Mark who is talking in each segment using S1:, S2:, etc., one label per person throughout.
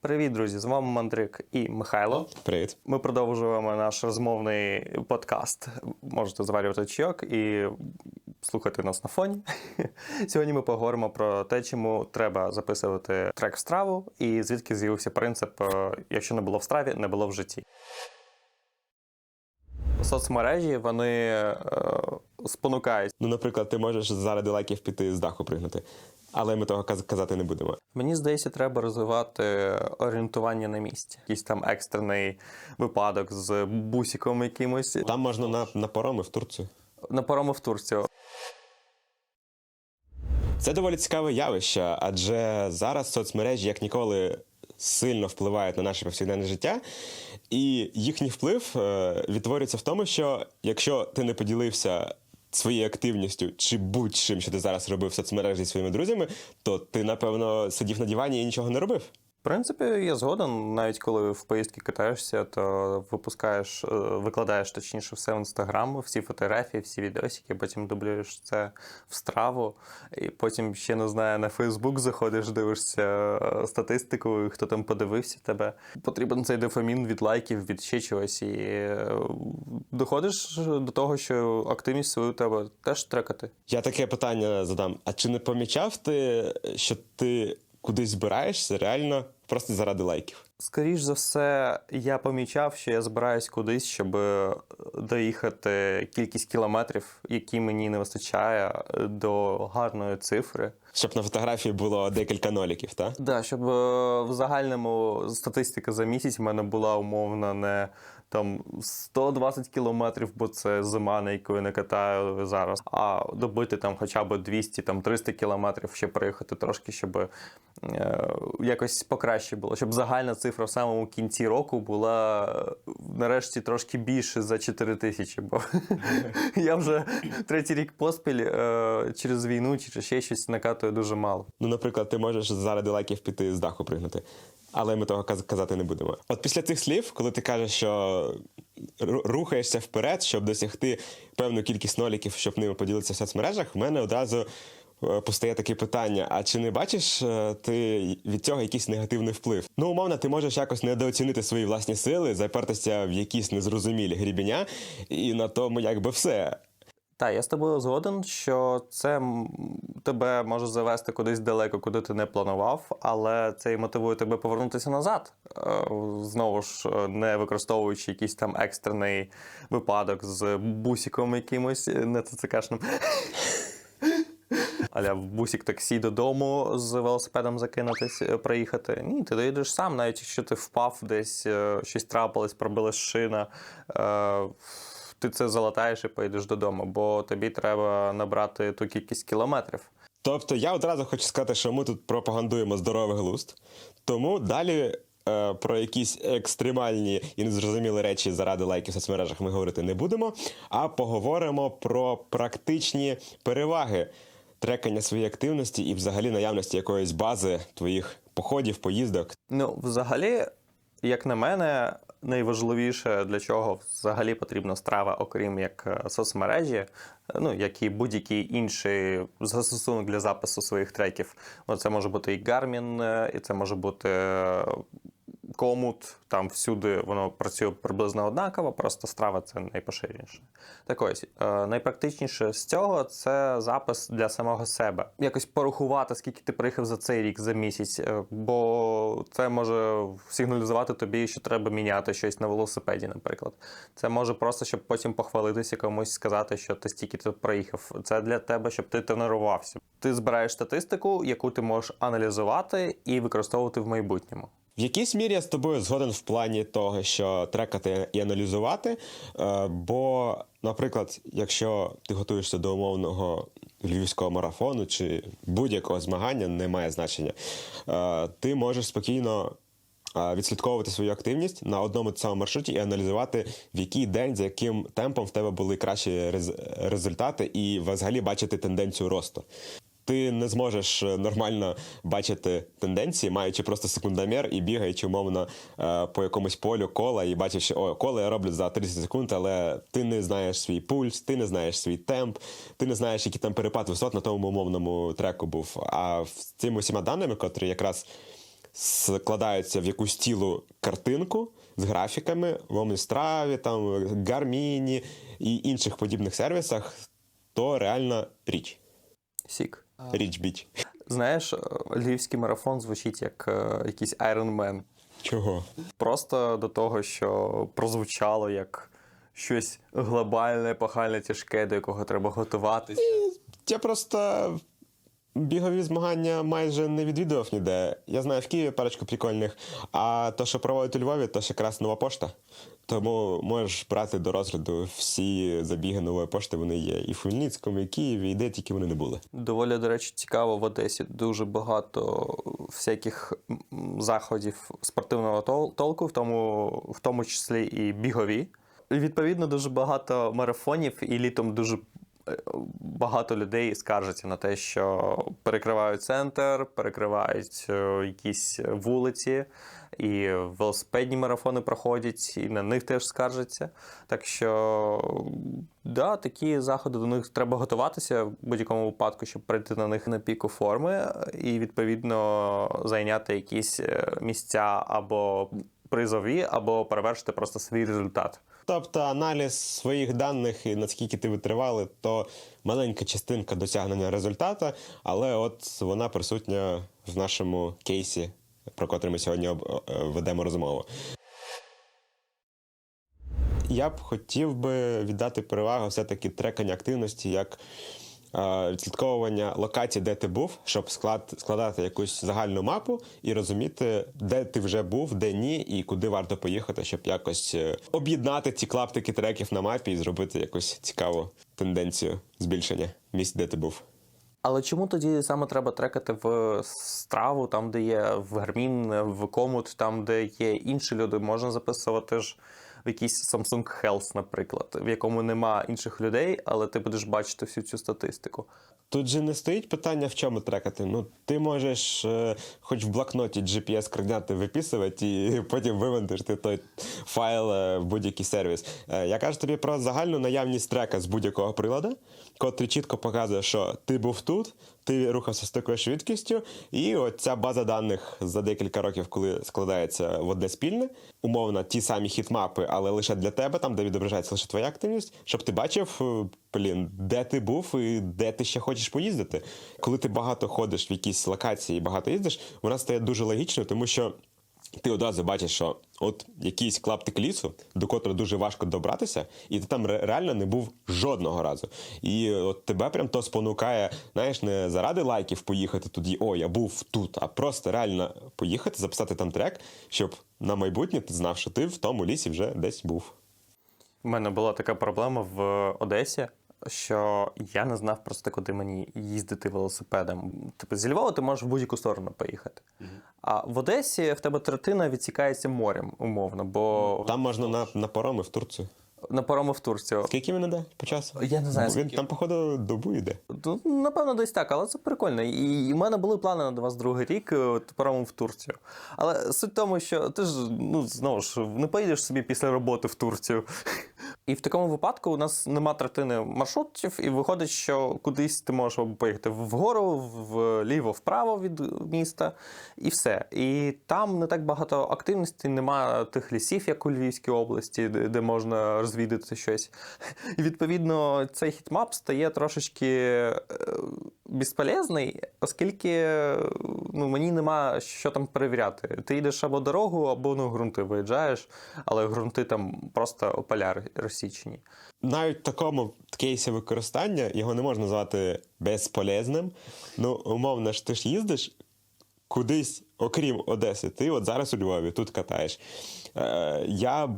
S1: Привіт, друзі! З вами Мандрик і Михайло.
S2: Привіт.
S1: Ми продовжуємо наш розмовний подкаст. Можете зварювати чайок і слухати нас на фоні. Сьогодні ми поговоримо про те, чому треба записувати трек в страву, і звідки з'явився принцип: е, якщо не було в страві, не було в житті. Соцмережі вони е, спонукають.
S2: Ну, наприклад, ти можеш заради лайків піти з даху пригнути, але ми того казати не будемо.
S1: Мені здається, треба розвивати орієнтування на місці. Якийсь там екстрений випадок з бусиком якимось.
S2: Там можна на, на пароми в Турцію.
S1: На парому в Турцію.
S2: Це доволі цікаве явище, адже зараз соцмережі як ніколи сильно впливають на наше повсякденне життя, і їхній вплив е, відтворюється в тому, що якщо ти не поділився своєю активністю чи будь-чим, що ти зараз робив в соцмережі зі своїми друзями, то ти, напевно, сидів на дивані і нічого не робив.
S1: Принципі, я згоден, навіть коли в поїздки катаєшся, то випускаєш, е, викладаєш точніше все в інстаграм, всі фотографії, всі відосики, потім дублюєш це в страву, і потім ще не знаю, на Фейсбук заходиш, дивишся е, статистику, хто там подивився тебе. Потрібен цей дофамін від лайків, від ще чогось. І е, доходиш до того, що активність свою треба теж трекати.
S2: Я таке питання задам: а чи не помічав ти, що ти кудись збираєшся реально просто заради лайків?
S1: Скоріш за все, я помічав, що я збираюсь кудись, щоб е, доїхати кількість кілометрів, які мені не вистачає е, до гарної цифри.
S2: Щоб на фотографії було декілька ноліків, так?
S1: Да, щоб е, в загальному статистика за місяць в мене була умовно не там 120 кілометрів, бо це зима, на яку я не катаю зараз, а добити там хоча б 200, там 300 кілометрів, ще проїхати трошки, щоб е, якось покраще було, щоб загальна цифра в самому кінці року була е, нарешті трошки більше за 4 тисячі. Бо я вже третій рік поспіль е, через війну чи ще щось накатую дуже мало.
S2: Ну, наприклад, ти можеш заради лайків піти з даху пригнути. Але ми того казати не будемо. От після цих слів, коли ти кажеш, що рухаєшся вперед, щоб досягти певну кількість ноліків, щоб ними поділитися в соцмережах, в мене одразу е, постає таке питання: а чи не бачиш е, ти від цього якийсь негативний вплив? Ну, умовно, ти можеш якось недооцінити свої власні сили, запертися в якісь незрозумілі грібіння, і на тому якби все.
S1: Так, я з тобою згоден, що це тебе може завести кудись далеко, куди ти не планував, але це і мотивує тебе повернутися назад. Е, Знову ж, е, не використовуючи якийсь там екстрений випадок з бусиком якимось, е, не ЦЦКшним. Аля в бусик таксі додому з велосипедом закинутись, проїхати. Ні, ти доїдеш сам, навіть якщо ти впав десь, щось трапилось, пробилась шина. Ти це залатаєш і поїдеш додому, бо тобі треба набрати ту кількість кілометрів.
S2: Тобто я одразу хочу сказати, що ми тут пропагандуємо здоровий глузд. Тому далі е, про якісь екстремальні і незрозумілі речі заради лайків в соцмережах ми говорити не будемо, а поговоримо про практичні переваги трекання своєї активності і взагалі наявності якоїсь бази твоїх походів, поїздок.
S1: Ну, взагалі, як на мене, найважливіше для чого взагалі потрібна страва, окрім як е, соцмережі, ну як і будь-який інший застосунок для запису своїх треків. Це може бути і Garmin, е, і це може бути. Комут, там всюди воно працює приблизно однаково, просто страва це найпоширеніше. Так ось, е, найпрактичніше з цього це запис для самого себе. Якось порахувати, скільки ти приїхав за цей рік, за місяць, е, бо це може сигналізувати тобі, що треба міняти щось на велосипеді, наприклад. Це може просто, щоб потім похвалитися комусь, сказати, що ти стільки тут проїхав. Це для тебе, щоб ти тренувався. Ти збираєш статистику, яку ти можеш аналізувати і використовувати в майбутньому.
S2: В якійсь мірі я з тобою згоден в плані того, що трекати і аналізувати. е, Бо, наприклад, якщо ти готуєшся до умовного львівського марафону чи будь-якого змагання, не має значення, е, ти можеш спокійно. е, Відслідковувати свою активність на одному самому маршруті і аналізувати, в який день, за яким темпом в тебе були кращі рез- результати, і взагалі бачити тенденцію росту. Ти не зможеш е, нормально бачити тенденції, маючи просто секундомір і бігаючи умовно е, по якомусь полю кола і бачиш, о, коло я роблю за 30 секунд, але ти не знаєш свій пульс, ти не знаєш свій темп, ти не знаєш, який там перепад висот на тому умовному треку був. А з цими усіма даними, котрі якраз складаються в якусь цілу картинку з графіками в Омністраві, там Гарміні і інших подібних сервісах, то реальна річ.
S1: Сік.
S2: Річ біч.
S1: Знаєш, е, львівський марафон звучить як е, якийсь Iron Man.
S2: Чого?
S1: Просто до того, що прозвучало як щось глобальне, пахальне, тяжке, до якого треба готуватися.
S2: Я просто бігові змагання майже не відвідував ніде. Я знаю в Києві парочку прикольних, а то, що проводять у Львові, то ж якраз нова пошта. Тому можеш брати до розгляду всі забіги нової пошти, вони є і в Хмельницькому, і Києві, і де тільки вони не були.
S1: Доволі, до речі, цікаво в Одесі. Дуже багато всяких заходів спортивного толку, в тому, в тому числі і бігові. Відповідно, дуже багато марафонів, і літом дуже багато людей скаржаться на те, що перекривають центр, перекривають е, якісь вулиці, і велосипедні марафони проходять, і на них теж скаржаться. Так що, да, такі заходи до них треба готуватися в будь-якому випадку, щоб прийти на них на піку форми і відповідно зайняти якісь е, місця або призові, або перевершити просто свій результат.
S2: Тобто аналіз своїх даних і наскільки ти витривали, то маленька частинка досягнення результата, але от вона присутня в нашому кейсі, про котрий ми сьогодні е, ведемо розмову. Я б хотів би віддати перевагу все-таки трекання активності як відслідковування локацій, де ти був, щоб склад, складати якусь загальну мапу і розуміти, де ти вже був, де ні, і куди варто поїхати, щоб якось е, об'єднати ці клаптики треків на мапі і зробити якусь цікаву тенденцію збільшення місць, де ти був.
S1: Але чому тоді саме треба трекати в страву, там, де є в Гармін, в Комут, там, де є інші люди, можна записувати ж в якийсь Samsung Health, наприклад, в якому нема інших людей, але ти будеш бачити всю цю статистику.
S2: Тут же не стоїть питання, в чому трекати. Ну, ти можеш е, хоч в блокноті GPS-координати виписувати і потім вивантажити той файл е, в будь-який сервіс. Е, я кажу тобі про загальну наявність трека з будь-якого приладу, котрий чітко показує, що ти був тут, ти рухався з такою швидкістю, і от ця база даних за декілька років, коли складається в одне спільне, умовно, ті самі хітмапи, але лише для тебе, там, де відображається лише твоя активність, щоб ти бачив, е, блін, де ти був і де ти ще хочеш поїздити. Коли ти багато ходиш в якісь локації і багато їздиш, вона стає дуже логічною, тому що. Ти одразу бачиш, що от якийсь клаптик лісу, до котрого дуже важко добратися, і ти там реально не був жодного разу. І от тебе прям то спонукає, знаєш, не заради лайків поїхати туди, о, я був тут, а просто реально поїхати, записати там трек, щоб на майбутнє ти знав, що ти в тому лісі вже десь був.
S1: У мене була така проблема в Одесі, що я не знав просто, куди мені їздити велосипедом. Типу, зі Львова ти можеш в будь-яку сторону поїхати. А в Одесі в тебе третина відсікається морем, умовно, бо
S2: Там можна на, на пароми в Турцію.
S1: На парому в Турцію.
S2: Скільки він іде по часу?
S1: Я не знаю,
S2: Він
S1: скільки.
S2: там, походу, добу йде.
S1: Ну, напевно, десь так, але це прикольно. І, в мене були плани на 22 рік е, от, паромом в Турцію. Але суть в тому, що ти ж ну знову ж не поїдеш собі після роботи в Турцію. І в такому випадку у нас нема третини маршрутів, і виходить, що кудись ти можеш або поїхати вгору, вліво, вправо від міста, і все. І там не так багато активності, нема тих лісів, як у Львівській області, де, де можна розвідати щось. І відповідно цей хітмап стає трошечки е, безполезний, оскільки ну, мені нема що там перевіряти. Ти йдеш або дорогу, або на ґрунти виїжджаєш, але ґрунти там просто поля розсічені.
S2: навіть в такому кейсі використання його не можна назвати безполезним. Ну, умовно ж, ти ж їздиш кудись, окрім Одеси. Ти от зараз у Львові, тут катаєш. Е, я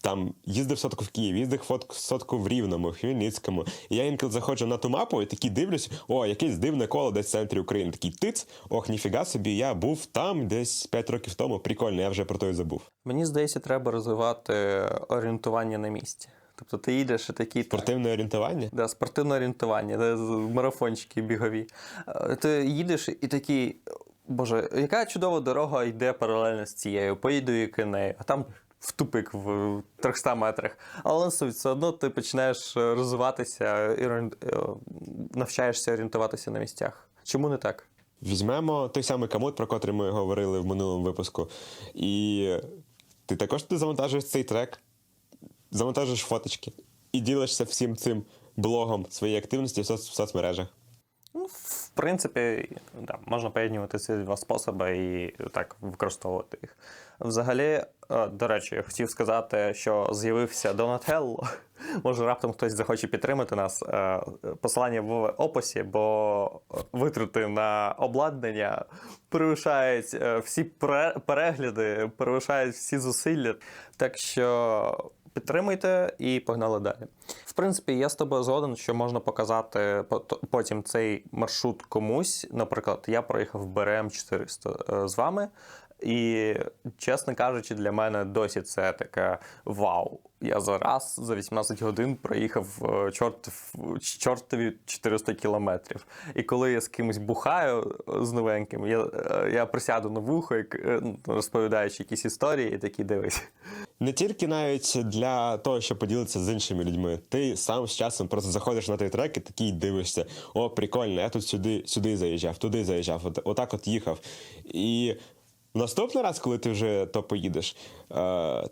S2: там їздив сотку в Києві, їздив фотку, сотку в Рівному, в Хмельницькому. І я інколи заходжу на ту мапу і такий дивлюсь, о, якесь дивне коло десь в центрі України. Такий тиц, ох, ніфіга собі, я був там десь 5 років тому. Прикольно, я вже про то і забув.
S1: Мені здається, треба розвивати орієнтування на місці. Тобто ти їдеш і такий так,
S2: Спортивне орієнтування.
S1: Да, спортивне орієнтування, марафончики бігові. Е, Ти їдеш і такий, боже, яка чудова дорога йде паралельно з цією, поїду і нею, а там в тупик в 300 метрах. Але суть, все одно ти починаєш е, розвиватися і е, навчаєшся орієнтуватися на місцях. Чому не так?
S2: Візьмемо той самий камут, про котрий ми говорили в минулому випуску. І ти також туди завантажуєш цей трек, завантажуєш фоточки і ділишся всім цим блогом своєї активності в, в соцмережах.
S1: Ну, принципі, да, можна поєднувати ці два способи і так використовувати їх. Взагалі, е, до речі, я хотів сказати, що з'явився Donatello. Може, раптом хтось захоче підтримати нас. Е, Посилання в описі, бо витрати на обладнання перевищають е, всі перегляди, перевищають всі зусилля. Так що підтримуйте і погнали далі. В принципі, я з тобою згоден, що можна показати пот- потім цей маршрут комусь. Наприклад, я проїхав БРМ 400 е, з вами. І, чесно кажучи, для мене досі це таке вау. Я зараз за 18 годин проїхав е, чорт, чортові 400 кілометрів. І коли я з кимось бухаю е, з новеньким, я, е, я присяду на вухо, як, ну, розповідаючи якісь історії, і такі дивись.
S2: Не тільки навіть для того, щоб поділитися з іншими людьми. Ти сам з часом просто заходиш на той трек і такий дивишся: о, прикольно, я тут сюди, сюди заїжджав, туди заїжджав, от, отак от їхав. І наступний раз, коли ти вже то поїдеш, е,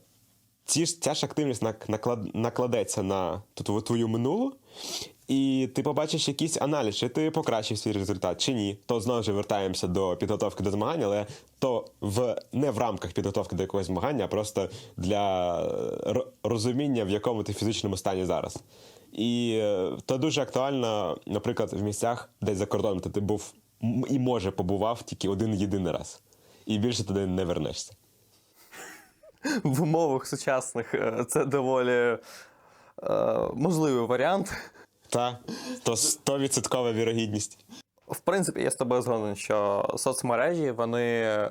S2: ці ця ж активність наклад, накладеться на твою минулу, і ти побачиш якийсь аналіз, чи ти покращив свій результат, чи ні. То знову ж вертаємося до підготовки до змагань, але то в не в рамках підготовки до якогось змагання, а просто для е, розуміння, в якому ти фізичному стані зараз. І е, то дуже актуально, наприклад, в місцях, десь за кордоном, де ти був і може побував тільки один єдиний раз. І більше туди не вернешся.
S1: в умовах сучасних е, це доволі е, можливий варіант.
S2: Та, то 100% вірогідність.
S1: В принципі, я з тобою згоден, що соцмережі вони е,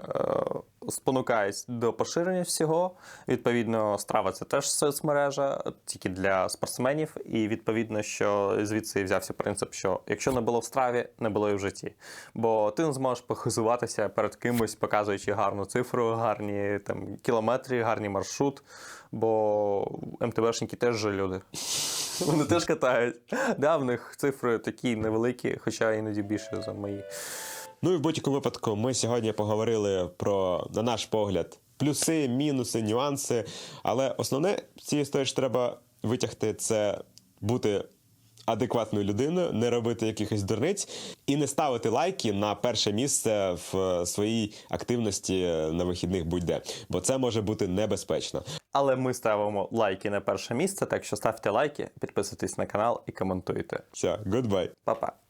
S1: спонукають до поширення всього. Відповідно, страва це теж соцмережа, тільки для спортсменів. І відповідно, що звідси взявся принцип, що якщо не було в страві, не було і в житті. Бо ти не зможеш похизуватися перед кимось, показуючи гарну цифру, гарні там кілометри, гарний маршрут. Бо МТБшники теж же люди. Вони теж катають. Да, в них цифри такі невеликі, хоча іноді більше за мої.
S2: Ну і в будь-якому випадку ми сьогодні поговорили про, на наш погляд, плюси, мінуси, нюанси. Але основне з цієї історії що треба витягти це бути адекватною людиною, не робити якихось дурниць і не ставити лайки на перше місце в своїй активності на вихідних будь-де, бо це може бути небезпечно.
S1: Але ми ставимо лайки на перше місце, так що ставте лайки, підписуйтесь на канал і коментуйте.
S2: Все, goodbye.
S1: Па-па.